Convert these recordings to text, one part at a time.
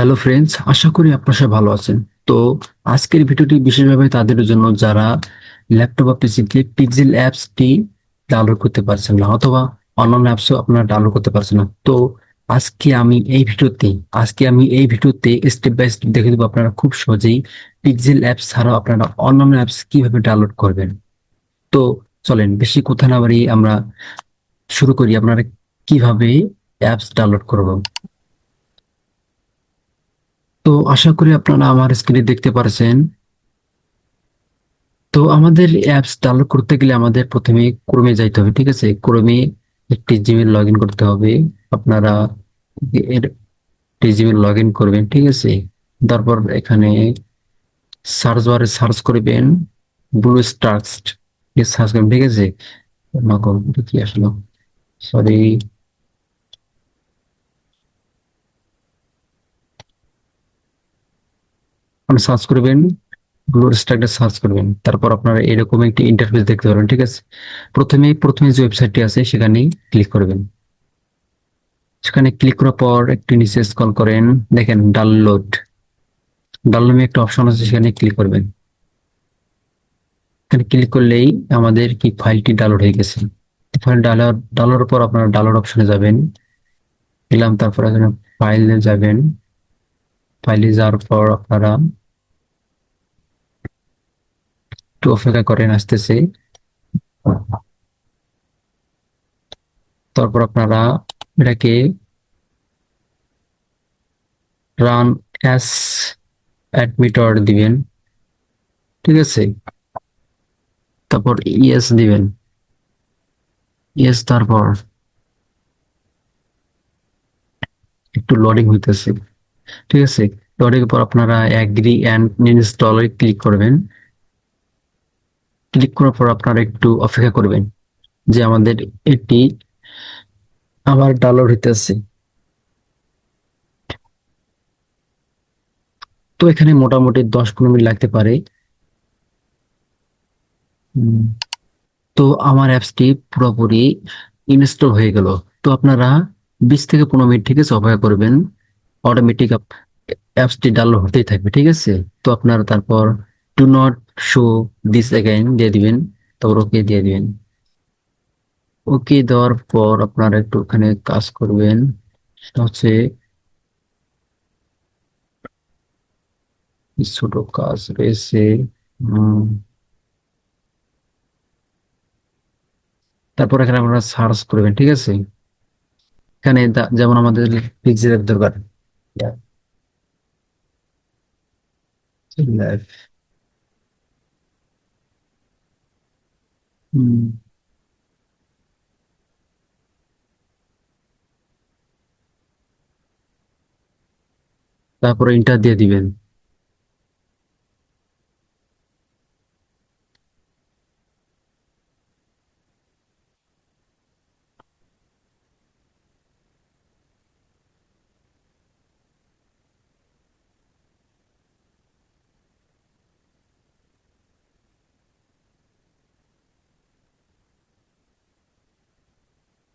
Hello friends আশা করি আপনারা সবাই ভালো আছেন। তো আজকের ভিডিওটি বিশেষভাবে তাদের জন্য যারা ল্যাপটপ বা পিসিতে পিক্সেল অ্যাপসটি ডাউনলোড করতে পারছেন না অথবা অন্যান্য অ্যাপসও আপনারা ডাউনলোড করতে পারছেন না। তো আজকে আমি এই ভিডিওতে, আজকে আমি এই ভিডিওতে স্টেপ বাই স্টেপ দেখে দেবো আপনারা খুব সহজেই পিক্সেল অ্যাপস ছাড়াও আপনারা অন্যান্য অ্যাপস কীভাবে ডাউনলোড করবেন। তো চলেন, বেশি কথা না বাড়িয়ে আমরা শুরু করি, আপনারা কীভাবে অ্যাপস ডাউনলোড করবেন। তো আশা করি আপনারা আমার স্ক্রিনে দেখতে পারছেন। তো আমাদের অ্যাপস ডাউনলোড করতে গেলে আমাদের প্রথমে ক্রোমে যাইতে হবে, ঠিক আছে? ক্রোমে একটি জিমেল লগ ইন করতে হবে। আপনারা এর একটি জিমেল লগ করবেন, ঠিক আছে? তারপর এখানে সার্চ বারে সার্চ করবেন ব্লু স্টার্স সার্চ করবেন, ঠিক আছে? কি আসলো। সরি আপনি সার্চ করবেন ব্লুর স্ট্যাকটা সার্চ করবেন। তারপর আপনারা এরকম একটি ইন্টারফেস দেখতে পারবেন, ঠিক আছে? প্রথমে প্রথমে যে ওয়েবসাইটটি আছে, সেখানেই ক্লিক করবেন। সেখানে ক্লিক করার পর একটু নিচে স্ক্রল করেন, দেখেন ডাউনলোড ডাউনলোডে একটা অপশন আছে, সেখানে ক্লিক করবেন। এখানে ক্লিক করলেই আমাদের কি ফাইলটি ডাউনলোড হয়ে গেছে। ফাইল ডাউনলোড ডাউনলোডের পর আপনারা ডাউনলোড অপশনে যাবেন। গেলাম তারপর ফাইলে যাবেন। ফাইলে যাওয়ার পর আপনারা একটু অপেক্ষা করেন আসতেছে। তারপর আপনারা এটাকে রান অ্যাস অ্যাডমিটর দিবেন, ঠিক আছে? তারপর ইয়েস দিবেন। ইয়েস তারপর একটু লোডিং হইতেছে, ঠিক আছে? লোডিং পর আপনারা অ্যাগ্রি অ্যান্ড ইনস্টলে ক্লিক করবেন। ক্লিক করার পর আপনারা একটু অপেক্ষা করবেন যে আমাদের এটি আবার ডাউনলোড হইতেছে তো এখানে মোটামুটি দশ পনেরো মিনিট লাগতে পারে। তো আমার অ্যাপসটি পুরোপুরি ইনস্টল হয়ে গেল। তো আপনারা বিশ থেকে পনেরো মিনিট ঠিক আছে অপেক্ষা করবেন। অটোমেটিক অ্যাপসটি ডাউনলোড হতেই থাকবে, ঠিক আছে? তো আপনারা তারপর do not show this again দিয়ে দিবেন। তারপর ওকে দিয়ে দিবেন। ওকে দেওয়ার পর আপনারা একটু ওখানে কাজ করবেন। সেটা হচ্ছে ছোট কাজ রয়েছে। তারপর এখানে আপনারা সার্চ করবেন, ঠিক আছে? এখানে যেমন আমাদের পিক্সেলের দরকার। তারপরে ইন্টার দিয়ে দিবেন।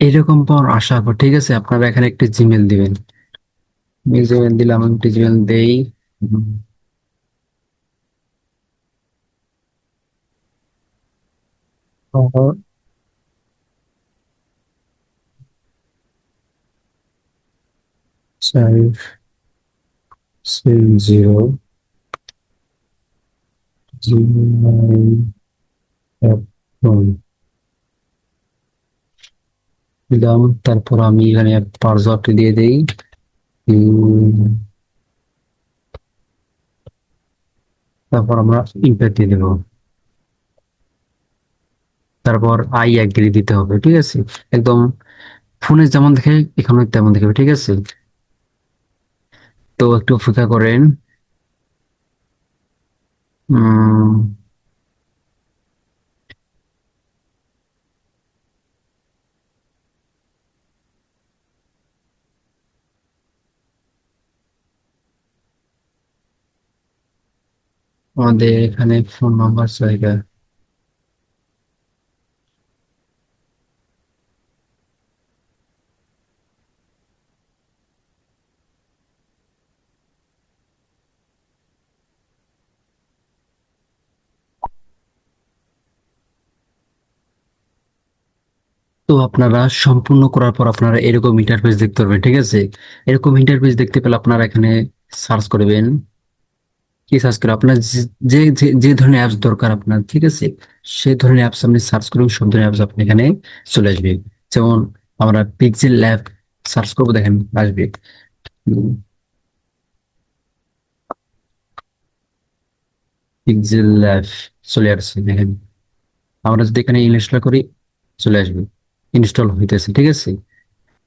এরকম পর আসার পর, ঠিক আছে, আপনারা এখানে একটি জিমেল দিবেন। জিমেল দিলাম একটি জিমেল দেই। সিক্স জিরো দিলাম। তারপর আমি এখানে পাসওয়ার্ডটি দিয়ে দেই। তারপর আমরা ইন্টার দিয়ে দেবো। তারপর আই অ্যাগ্রি দিতে হবে ঠিক আছে? একদম ফোনে যেমন দেখে এখানে তেমন দেখবে ঠিক আছে? তো একটু অপেক্ষা করেন। উম, আমাদের এখানে ফোন নাম্বার চাইবে তো আপনারা সম্পূর্ণ করার পর আপনারা এরকম ইন্টারফেস দেখতে পারবেন, ঠিক আছে? এরকম ইন্টারফেস দেখতে পেলে আপনারা এখানে সার্চ করবেন কি সার্চ করে? আপনার যে- যে ধরনের অ্যাপস দরকার আপনার, ঠিক আছে? সেই ধরনের অ্যাপস আপনি সার্চ করুন, সব ধরনের অ্যাপস আপনি এখানে চলে আসবে। যেমন আমরা পিক্সেল ল্যাব সার্চ করব, দেখেন আসবে। পিক্সেল ল্যাব চলে আসছে, দেখেন। আমরা যদি এখানে ইনস্টল করি, চলে আসবে। ইনস্টল হইতেছে, ঠিক আছে?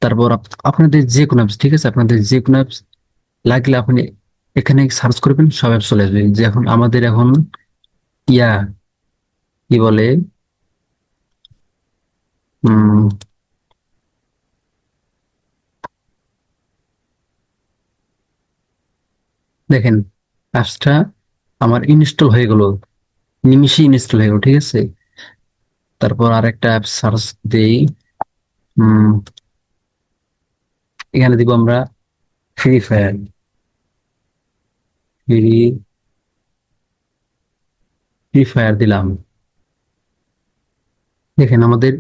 তারপর আপনাদের যে কোনো অ্যাপস ঠিক আছে? আপনাদের যে কোনো অ্যাপস লাগলে আপনি এখানে সার্চ করবেন, সব অ্যাপস চলে আসবে। যে এখন আমাদের এখন ইয়া, কি বলে? উম, দেখেন অ্যাপসটা আমার ইনস্টল হয়ে গেল নিমিষে ইনস্টল হয়ে গেল, ঠিক আছে? তারপর আর একটা অ্যাপ সার্চ দেই এখানে দিব আমরা free fire free free fire দিলাম। দেখেন, আমাদের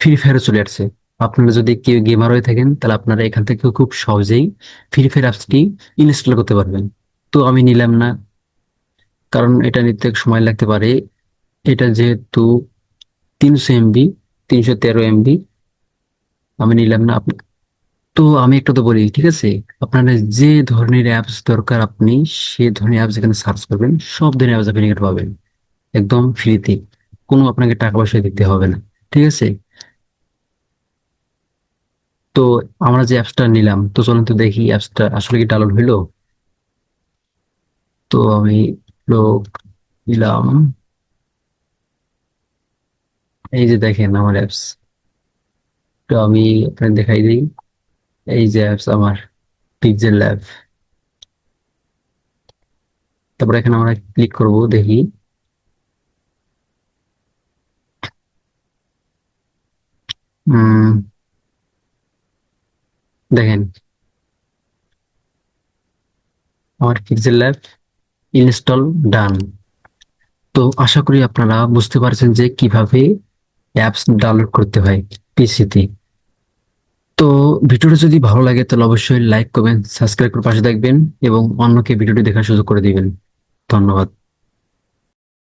ফ্রি ফায়ারে চলে আসছে। আপনারা যদি কেউ গেমার হয়ে থাকেন, তাহলে আপনারা এখান থেকে খুব সহজেই ফ্রি ফায়ার অ্যাপসটি ইনস্টল করতে পারবেন। তো আমি নিলাম না, কারণ এটা নিতে সময় লাগতে পারে। এটা যেহেতু তিনশো এমবি, তিনশো তেরো এমবি, আমি নিলাম না। তো আমি একটা তো বলি, ঠিক আছে? আপনারা যে ধরনের অ্যাপস দরকার আপনি, সে ধরনের অ্যাপস এখানে সার্চ করবেন, সব ধরনের অ্যাপস আপনি পাবেন। একদম ফ্রিতে কোনো আপনাকে টাকা পয়সা দিতে হবে না, ঠিক আছে? তো আমরা যে অ্যাপসটা নিলাম, তো চলুন তো দেখি অ্যাপসটা আসলে কি ডাউনলোড হইল। তো আমি লোক নিলাম এই যে দেখেন আমার অ্যাপস তো আমি আপনাকে দেখাই দিই। এই যে অ্যাপস আমার পিক্সেল ল্যাব তারপর এখানে আমরা ক্লিক করব, দেখি। দেখেন। আমার পিক্সেল ল্যাব ইনস্টল ডান তো আশা করি আপনারা বুঝতে পারছেন যে কীভাবে অ্যাপস ডাউনলোড করতে হয় পিসিতে তো ভিডিওটা যদি ভালো লাগে, তাহলে অবশ্যই লাইক করবেন সাবস্ক্রাইব করে পাশে থাকবেন এবং অন্যকে ভিডিওটি দেখার সুযোগ করে দিবেন। ধন্যবাদ।